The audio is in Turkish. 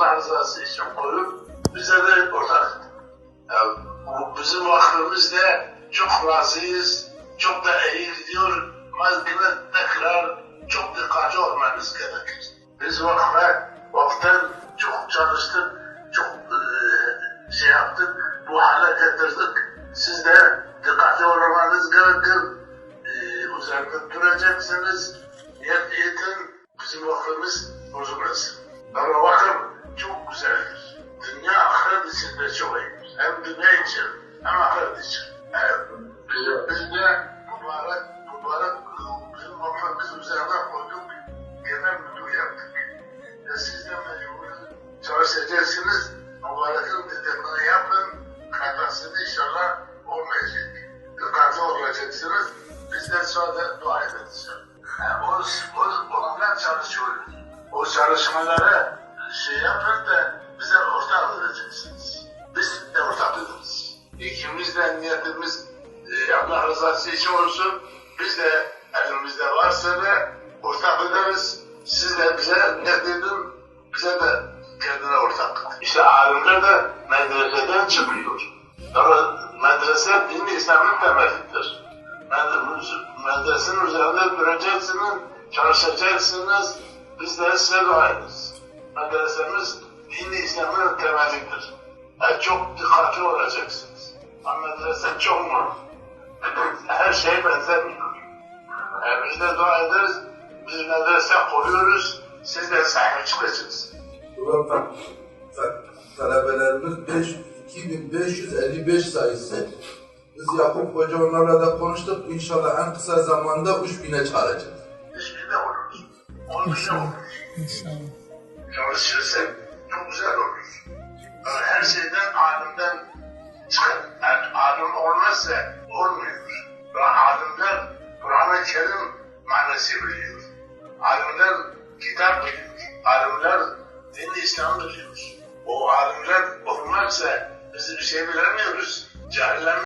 Rızası için koyup bize de ortak. Yani bizim vakfımızda çok razıyız, çok da iyi gidiyor. Ama yine tekrar çok dikkatli olmamız gerekir. Biz vakfa, vakftan çok çalıştık, çok eee, şey yaptık, bu hale getirdik. Siz de dikkatli olmanız gerekir. Eee üzerinde duracaksınız. Olacaksınız. Biz de sonra dua edeceğiz. Yani o, o, onunla çalışıyoruz. O çalışmalara şey yapın da bize ortak olacaksınız. Biz de ortak ederiz. İkimiz de niyetimiz e, Allah rızası için olsun. Biz de elimizde varsa da ortak ederiz. Siz de bize niyet edin, bize de kendine ortak. İşte alimler de medreseden çıkıyor. Ama medrese din İslam'ın temelidir. Med- Medresenin üzerinde duracaksınız, çalışacaksınız. Biz de size dua ederiz. Medresemiz din İslam'ın temelidir. Yani çok dikkatli olacaksınız. Ama medrese çok mu? Her şeye benzemiyor. Yani biz de dua ederiz. Biz medrese koyuyoruz. Siz de sahip çıkacaksınız. Burada ta- talebelerimiz 5, 2555 sayısı. Biz Yakup Hoca onlarla da konuştuk. İnşallah en kısa zamanda 3000'e çağıracağız. Hiçbirine olur. On bine olur. İnşallah. çalışırsak çok güzel olur. Her şeyden alimden çıkar. Yani alim olmazsa olmuyor. Ve alimler Kur'an-ı Kerim manası biliyor. Alimler kitap biliyor. Alimler din İslam biliyor. O alimler olmazsa biz bir şey bilemiyoruz. Cahiller